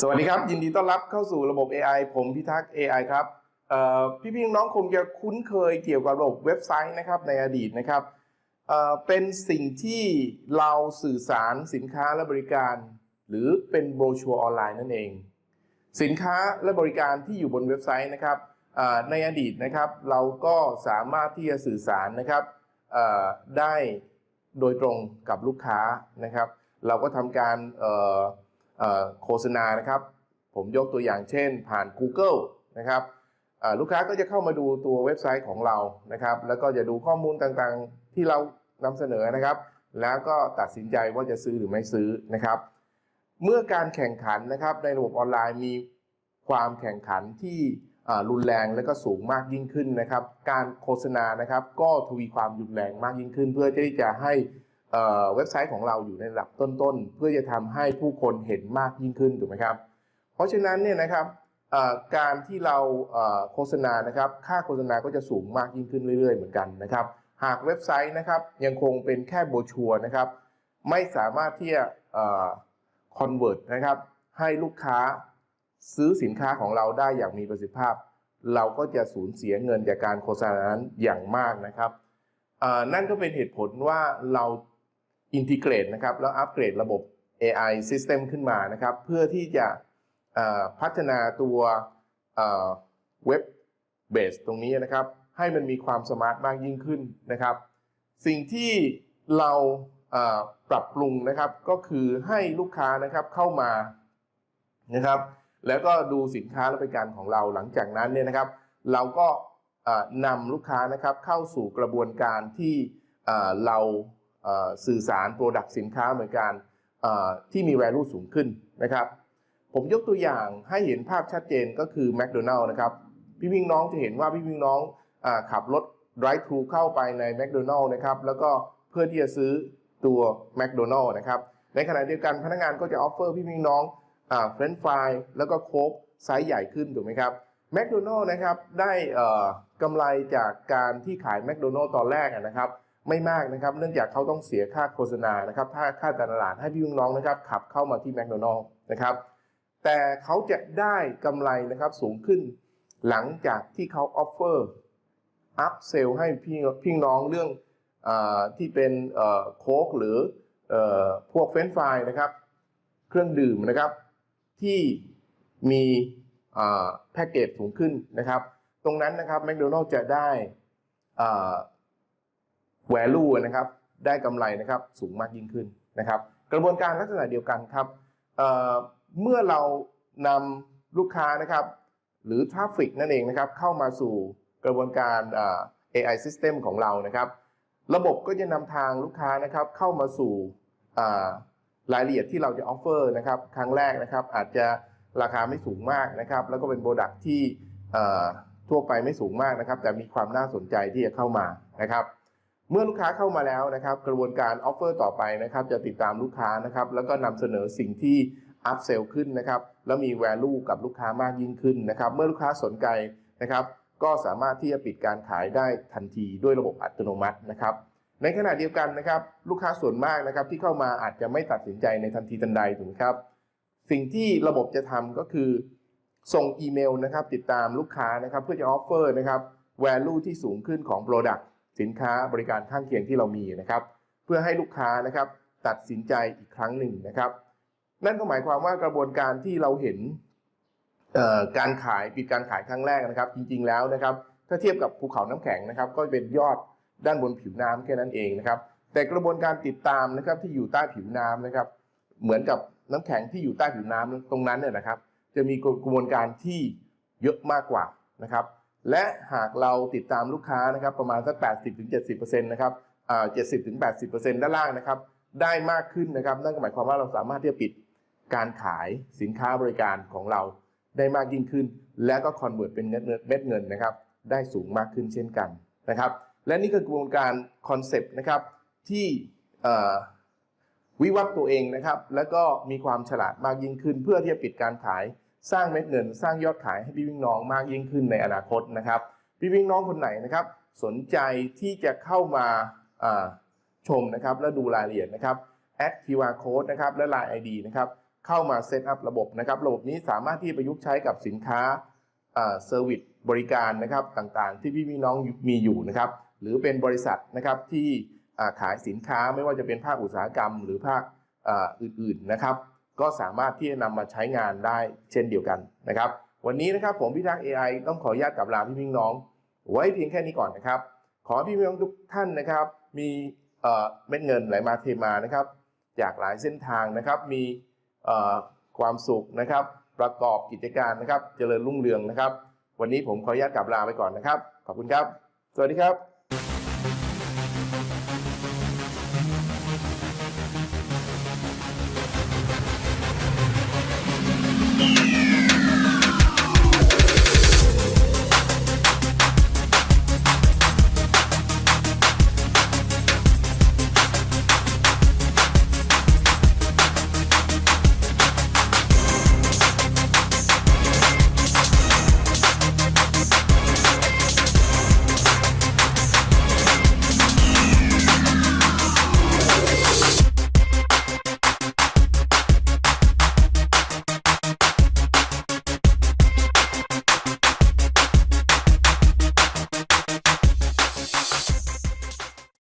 สวัสดีครับ ยินดีต้อนรับเข้าสู่ระบบ AI ผมพิทักษ์ AI ครับเอ่พี่ๆน้องคงจะคุ้นเคยเกี่ยวกับระบบเว็บไซต์นะครับในอดีตนะครับเเป็นสิ่งที่เราสื่อสารสินค้าและบริการ หรือเป็นโบรชัวร์ออนไลน์นั่นเอง สินค้าและบริการที่อยู่บนเว็บไซต์นะครับในอดีตนะครับ เราก็สามารถที่จะสื่อสารนะครับได้โดยตรงกับลูกค้านะครับ เราก็ทำการ โฆษณานะครับ ผมยกตัวอย่างเช่น ผ่าน Google นะครับลูกค้าก็จะเข้ามาดูตัวเว็บไซต์ของเรานะครับ แล้วก็จะดูข้อมูลต่างๆที่เรานำเสนอนะครับ แล้วก็ตัดสินใจว่าจะซื้อหรือไม่ซื้อนะครับ เมื่อการแข่งขันนะครับในระบบออนไลน์มีความแข่งขันที่รุนแรงและก็สูงมากยิ่งขึ้นนะครับ การโฆษณานะครับ ก็ทวีความรุนแรงมากยิ่งขึ้น เพื่อที่จะให้ เว็บไซต์ของเราอยู่ในระดับต้นๆ เพื่อจะทำให้ผู้คนเห็นมากยิ่งขึ้นถูกไหมครับ เพราะฉะนั้นเนี่ยนะครับการที่เราโฆษณานะครับ ค่าโฆษณาก็จะสูงมากยิ่งขึ้นเรื่อย ๆ เหมือนกันนะครับ หากเว็บไซต์นะครับยังคงเป็นแค่โบชัวนะครับ ไม่สามารถที่จะเอ่อ convert นะครับ ให้ลูกค้าซื้อสินค้าของเราได้อย่างมีประสิทธิภาพ เราก็จะสูญเสียเงินจากการโฆษณานั้นอย่างมากนะครับนั่นก็เป็นเหตุผลว่าเรา อินทิเกรตนะครับแล้วอัปเกรดระบบ AI System ขึ้นมานะครับเพื่อที่จะพัฒนาตัวเว็บเบสตรงนี้นะครับ ให้มันมีความสมาร์ทมากยิ่งขึ้นนะครับ สิ่งที่เราปรับปรุงนะครับก็คือให้ลูกค้านะครับเข้ามานะครับ แล้วก็ดูสินค้าและบริการของเราหลังจากนั้นเนี่ยนะครับ เราก็นำลูกค้านะครับเข้าสู่กระบวนการที่เรา สื่อสารโปรดักต์สินค้าเหมือนกันที่มี value สูงขึ้นนะครับ ผมยกตัวอย่างให้เห็นภาพชัดเจนก็คือ McDonald นะครับ พี่วิ่งน้องจะเห็นว่าพี่วิ่งน้องอขับรถ drive thru เข้าไปใน McDonald นะครับ แล้วก็เพื่อที่จะซื้อตัว McDonald นะครับ ในขณะเดียวกันพนักงานก็จะออฟเฟอร์พี่วิ่งน้องเฟรนช์ฟรายแล้วก็โค้กไซส์ใหญ่ขึ้นถูกไหมครับ McDonald นะครับได้กำไรจากการที่ขาย McDonald ตอนแรกนะครับ ไม่มากนะครับ เนื่องจากเขาต้องเสียค่าโฆษณานะครับค่าค่าการตลาดให้พี่น้องนะครับ ขับเข้ามาที่ McDonald นะครับ แต่เขาจะได้กำไรนะครับสูงขึ้น หลังจากที่เขาออฟเฟอร์อัพเซลให้พี่พี่น้องเรื่องอที่เป็นโค้กหรืออพวกเฟรนช์ฟรายนะครับ เครื่องดื่มนะครับ ที่มีแพ็กเกจสูงขึ้นนะครับ ตรงนั้นนะครับแมคโดนัลล์จะได้ value นะครับได้กำไรนะครับสูงมากยิ่งขึ้นนะครับ กระบวนการลักษณะเดียวกันครับเเมื่อเรานำลูกค้านะครับหรือทราฟฟิกนั่นเองนะครับเข้ามาสู่กระบวนการ AI system ของเรานะครับ ระบบก็จะนำทางลูกค้านะครับเข้ามาสู่รายละเอียดที่เราจะออฟเฟอร์นะครับครั้งแรกนะครับอาจจะราคาไม่สูงมากนะครับ แล้วก็เป็นโปรดักที่ทั่วไปไม่สูงมากนะครับ แต่มีความน่าสนใจที่จะเข้ามานะครับ เมื่อลูกค้าเข้ามาแล้วนะครับ กระบวนการออฟเฟอร์ต่อไปนะครับ จะติดตามลูกค้านะครับ แล้วก็นำเสนอสิ่งที่อัพเซลขึ้นนะครับ แล้วมี value กับลูกค้ามากยิ่งขึ้นนะครับ เมื่อลูกค้าสนใจนะครับ ก็สามารถที่จะปิดการขายได้ทันทีด้วยระบบอัตโนมัตินะครับ ในขณะเดียวกันนะครับ ลูกค้าส่วนมากนะครับ ที่เข้ามาอาจจะไม่ตัดสินใจในทันทีทันใดถูกไหมครับ สิ่งที่ระบบจะทำก็คือ ส่งอีเมลนะครับ ติดตามลูกค้านะครับ เพื่อจะออฟเฟอร์นะครับ value ที่สูงขึ้นของ Product สินค้าบริการข้างเคียงที่เรามีนะครับ เพื่อให้ลูกค้านะครับตัดสินใจอีกครั้งหนึ่งนะครับ นั่นก็หมายความว่ากระบวนการที่เราเห็นการขายปิดการขายครั้งแรกนะครับ จริงๆแล้วนะครับ ถ้าเทียบกับภูเขาน้ำแข็งนะครับ ก็เป็นยอดด้านบนผิวน้ำแค่นั้นเองนะครับ แต่กระบวนการติดตามนะครับที่อยู่ใต้ผิวน้ำนะครับ เหมือนกับน้ำแข็งที่อยู่ใต้ผิวน้ำตรงนั้นเนี่ยนะครับ จะมีกระบวนการที่เยอะมากกว่านะครับ และหากเราติดตามลูกค้านะครับประมาณสัก 80-70%นะครับอ่า70-80%ด้านล่างนะครับ ได้มากขึ้นนะครับ นั่นก็หมายความว่าเราสามารถที่จะปิดการขายสินค้าบริการของเราได้มากยิ่งขึ้น และก็คอนเวิร์ตเป็นเงินเม็ดเงินนะครับ ได้สูงมากขึ้นเช่นกันนะครับ และนี่คือกระบวนการคอนเซปต์นะครับที่วิวัฒน์ตัวเองนะครับ แล้วก็มีความฉลาดมากยิ่งขึ้น เพื่อที่จะปิดการขาย สร้างเม็ดเงิน สร้างยอดขายให้พี่วิ่งน้องมากยิ่งขึ้นในอนาคตนะครับ พี่วิ่งน้องคนไหนนะครับ สนใจที่จะเข้ามาชมนะครับ และดูรายละเอียดนะครับแอด QR code นะครับและ Line ID นะครับเข้ามาเซตอัพระบบนะครับ ระบบนี้สามารถที่ประยุกต์ใช้กับสินค้าเซอร์วิสบริการนะครับต่างๆ ที่พี่พี่น้องมีอยู่นะครับ หรือเป็นบริษัทนะครับที่ขายสินค้าไม่ว่าจะเป็นภาคอุตสาหกรรม หรือภาคอื่นๆนะครับ ก็สามารถที่จะนำมาใช้งานได้เช่นเดียวกันนะครับ วันนี้นะครับผมพิทักษ์ AI ต้องขออนุญาตกับลาพี่พี่น้อง ไว้เพียงแค่นี้ก่อนนะครับ ขอพี่พี่น้องทุกท่านนะครับ มีเม็ดเงินไหลมาเทมานะครับ จากหลายเส้นทางนะครับ มีความสุขนะครับ ประกอบกิจการนะครับ เจริญรุ่งเรืองนะครับ วันนี้ผมขออนุญาตกลับลาไปก่อนนะครับ ขอบคุณครับ สวัสดีครับ